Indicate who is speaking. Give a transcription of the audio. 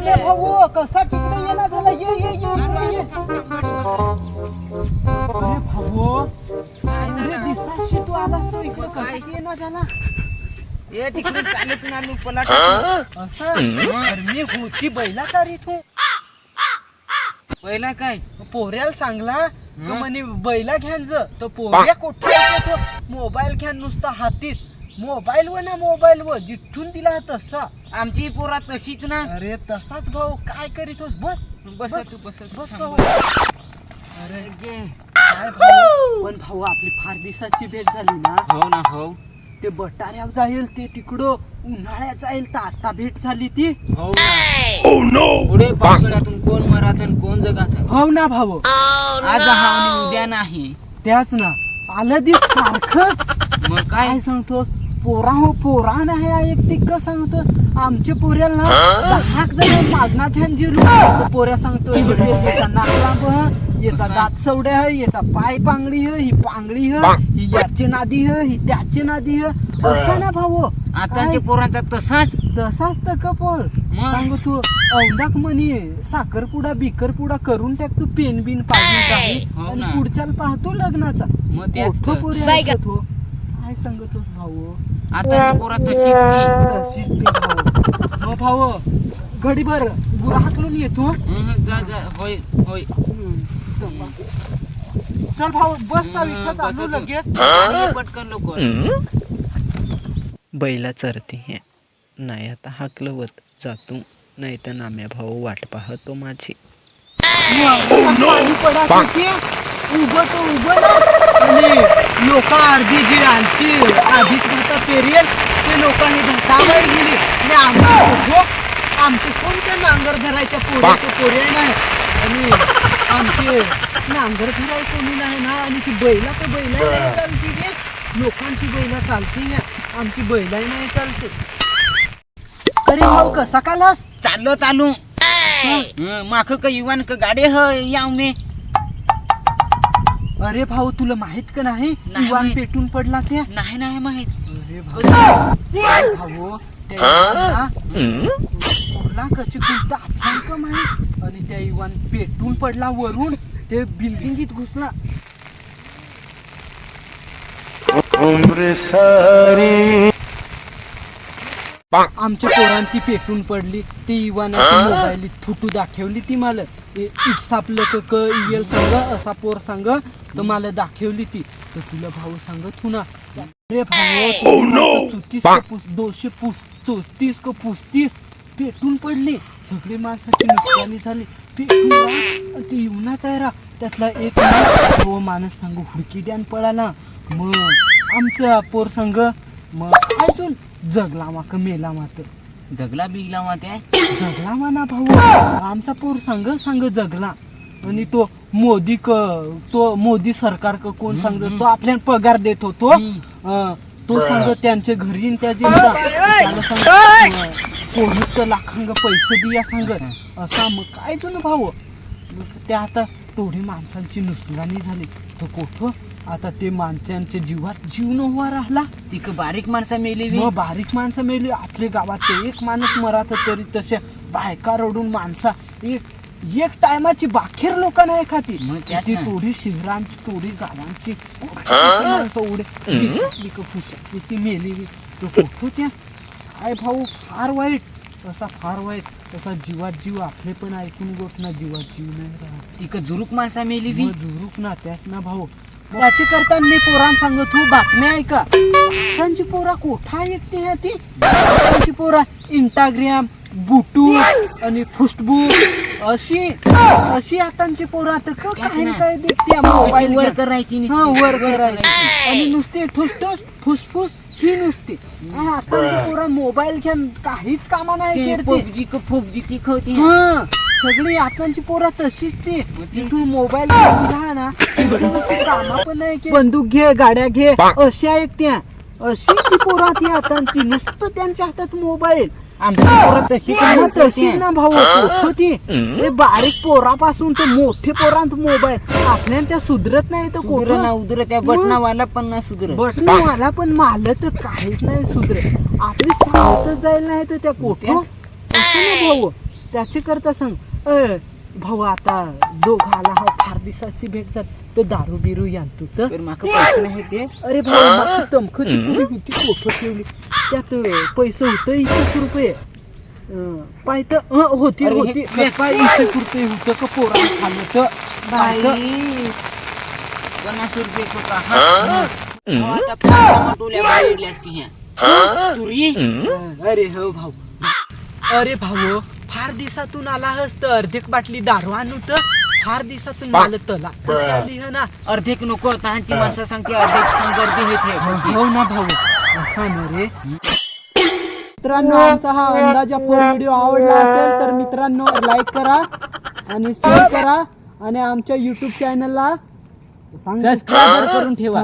Speaker 1: भाऊ कसा तिकडे येणार ये ये
Speaker 2: ये अरे भाऊ
Speaker 1: अरे
Speaker 2: दिसाशी तू आलास तो इकडे. येणार झाला?
Speaker 1: ये तिकडे
Speaker 2: मी पलाट. असं? होती बैला सारी तू.
Speaker 1: बैला काय?
Speaker 2: पोऱ्याला सांगला म्हणे बैला घ्यान ज. तो पोऱ्या कुठे मोबाईल घ्यान नुसता हातीत. मोबाईल व ना मोबाईल व जिथून दिला तसा.
Speaker 1: आमची पोरा तशीच ना.
Speaker 2: अरे तसाच भाऊ काय करीत होस बस
Speaker 1: बस.
Speaker 2: बस.
Speaker 1: तू बस
Speaker 2: बस. भाऊ. अरे
Speaker 1: गे.
Speaker 2: काय भाऊ? पण भाऊ आपली फार दिवसाची भेट झाली ना.
Speaker 1: हो ना हो.
Speaker 2: ते बटाऱ्यावर जाईल ते तिकडं उन्हाळ्यात जाईल तर आता भेट झाली ती.
Speaker 1: हो ना. पुढे पावसाळ्यातून कोण मरात आणि कोण जगात?
Speaker 2: हो ना भाऊ.
Speaker 1: आज हा उद्या नाही.
Speaker 2: त्याच ना. आलं दिस सारखं.
Speaker 1: मग काय?
Speaker 2: काय सांगतो पोरा हो पोरा नाही एक तिक्क सांगतो आमच्या पोऱ्याला ना दहा जण मागणार ध्यान जिरू तो पोऱ्या सांगतो "हे याचा नाक लांब ह, याचा दात सवडे ह याचा पाय पांगडी ह ही पांगडी ह ही याची नादी ह ही त्याची नादी ह. असं ना भाऊ
Speaker 1: आताच्या पोरांचा तसाच.
Speaker 2: तसाच तर कपोर? सांगू तू औंदाक म्हणे साखरपुडा बिकरपुडा करून टाक तू पेन बिन पाहिजे
Speaker 1: हो
Speaker 2: आणि. पुढच्याला पाहतो लग्नाचा.
Speaker 1: मग
Speaker 2: मोठं. पोरी हो. काय सांगतोस भाऊ
Speaker 1: आताची पोरा तशीच की
Speaker 2: तशीच ती भाऊ मग भाऊ घडी भर गुरा हाकलून येतो
Speaker 1: हं, जा जा होय होय
Speaker 2: चल भाऊ बस
Speaker 1: हं.
Speaker 2: लगेच
Speaker 1: आणि पटकन लवकर
Speaker 3: बैला चरते हे नाही आता हाकलवत जातो नाही तर नाम्या भाऊ वाट पाहतो माझी
Speaker 2: उभं तो उभं ना आणि लोक अर्धी जी आमची आधीच भाता पेरियल ते लोकांनी भातावर गेली आणि उभो आमचे कोणत्या नांगर धरायच्या पोरे ते पोरे नाही. आणि आमचे नांगर धराय कोणी नाही ना. आणि ती बैला तर बैला नाही चालती रे लोकांची बैला चालती आमची बैलाही नाही चालते. अरे भाऊ कसा कालास?
Speaker 1: चाललो चालू. माख का युवान का गाडे? ह याव मे
Speaker 2: अरे भाऊ तुला माहीत का नाही?
Speaker 1: नाही
Speaker 2: इवान
Speaker 1: माहीत.
Speaker 2: पेटून पडला त्या?
Speaker 1: नाही नाही माहीत.
Speaker 2: अरे भाऊ. भाऊ. त्या इवानला कुठला कची कुलता आपल्याला का माहीत आणि त्या इवान पेटून पडला वरून ते बिल्डिंगीत घुसला. आमच्या पोरांती पेटून पडली. ती इवानाची मोबाईल फुटू दाखवली ती मला. इटसापलं क क इयल सांग असा पोर सांग तर मला दाखवली ती. तर तुला भाऊ सांगत हो ना. अरे भाऊ माणसं चुतीस का पुस दोनशे पुस चौतीस का पुसतीस पेटून पडली. सगळी माणसाची नुकसानी झाली. पेटून ते येऊनच आहे रा. त्यातला एक माणूस, तो माणूस सांग हुडकी द्यान पळाला मग आमचा पोर संघ मग अजून जगला माक मेला मात्र
Speaker 1: जगला बिगला मा त्या
Speaker 2: जगला म्हणा भाऊ. आमचा पोर सांग सांग जगला. आणि तो मोदी क तो मोदी सरकार क कोण सांग तो आपल्याला पगार देत होतो. अं, तो सांग त्यांच्या घरी आणि त्या त्याला सांग लाखांग पैसे दिया सांग. असा मग काय जुनं भाऊ? मग ते आता थोडी माणसांची नुकसानी झाली. तर कोठं? आता ते माणसांच्या जीवात जीव नव्हा राहिला.
Speaker 1: तिक बारीक माणसा मेली बी.
Speaker 2: मग बारीक माणसं मेली आपल्या गावात ते एक माणूस मरात तरी तशा बायका रडून माणसा. एक एक टायमाची बाखेर लोक नाही खाती.
Speaker 1: मग त्यात
Speaker 2: ती
Speaker 1: ना.
Speaker 2: थोडी शहरांची थोडी गावांची. माणसं उडे. का ती मेली बी. तो त्या. काय भाऊ फार वाईट. असा फार वाईट. तसा जीवात जीव आपले पण ऐकून गोट ना जीवात जीव नाही राहत.
Speaker 1: तिक जुरुक माणसा मेली बी.
Speaker 2: मग ना त्याच ना भाऊ. त्याची करता मी पोरां सांगत तू बातम्या ऐका. त्यांची पोरा कोठा ऐकते ह्या ती? त्यांची पोरा इंस्टाग्राम बुटू आणि फुसबू अशी अशी आतांची पोरं आता क- काही
Speaker 1: ना.
Speaker 2: काय देखते
Speaker 1: अशी
Speaker 2: मोबाईल
Speaker 1: वर. करायची
Speaker 2: हा
Speaker 1: नुसती.
Speaker 2: वर करायची. आणि नुसते ठुसठुस फुसफुस ही नुसती. आणि आतांची पोरा मोबाईल घेऊन काहीच कामा नाही
Speaker 1: ते
Speaker 2: करते.
Speaker 1: क फोपजी ती खवती
Speaker 2: हा. सगळी आतांची पोरं तशीच ती.
Speaker 1: ती-
Speaker 2: मोबाईल ना. कामा पण नाही की बंदूक घे गाड्या घे. अशी आहेत त्या अशी ती पोरं ती आतांची. नुसतं त्यांच्या हातात मोबाईल.
Speaker 1: तशी
Speaker 2: तशीच ना भाऊ हे बारीक पोरापासून ते मोठे पोरांत मोबाईल. आपल्याला त्या सुधरत नाही तर
Speaker 1: सुधर ना
Speaker 2: कोठं
Speaker 1: उधर. त्या बटनावाला पण ना सुधर
Speaker 2: बटन मला पण माल तर काहीच नाही सुधरे आपली सांगतच जाईल नाही तर त्या कोठं? असं ना भाऊ. त्याचे करता सांग. अ भाऊ आता दोघाला हा फार दिवसाची भेट झाली. तर दारू बिरू आणतो तर?
Speaker 1: तर माका पैसे नाही ते?
Speaker 2: अरे भाऊ माका तमखची होती कोठं ठेवली. त्यात पैसे होतं इशे रुपये. अं, पाय तर अं, होती
Speaker 1: अरे हे
Speaker 2: होती. पाय इशे रुपये होतं का पोरा खाल्लं तर? पाय
Speaker 1: पन्नास रुपये को का हा? आता की ह्या तुरी
Speaker 2: अरे हो भाऊ. अरे भाऊ फार दिवसातून आला हस तर अर्धेक बाटली दारू आणू तर फार दिवसातून मला तला आली ह ना?
Speaker 1: अर्धेक नको तहांची माणसं सांगते अर्धेक सांग गर्दी हे
Speaker 2: हो ना भाऊ. असा ना रे. मित्रांनो आमचा हा अंदाजापूर व्हिडिओ आवडला असेल तर मित्रांनो लाईक करा आणि शेअर करा आणि आमच्या युट्यूब चॅनलला
Speaker 1: सबस्क्राईब करून ठेवा.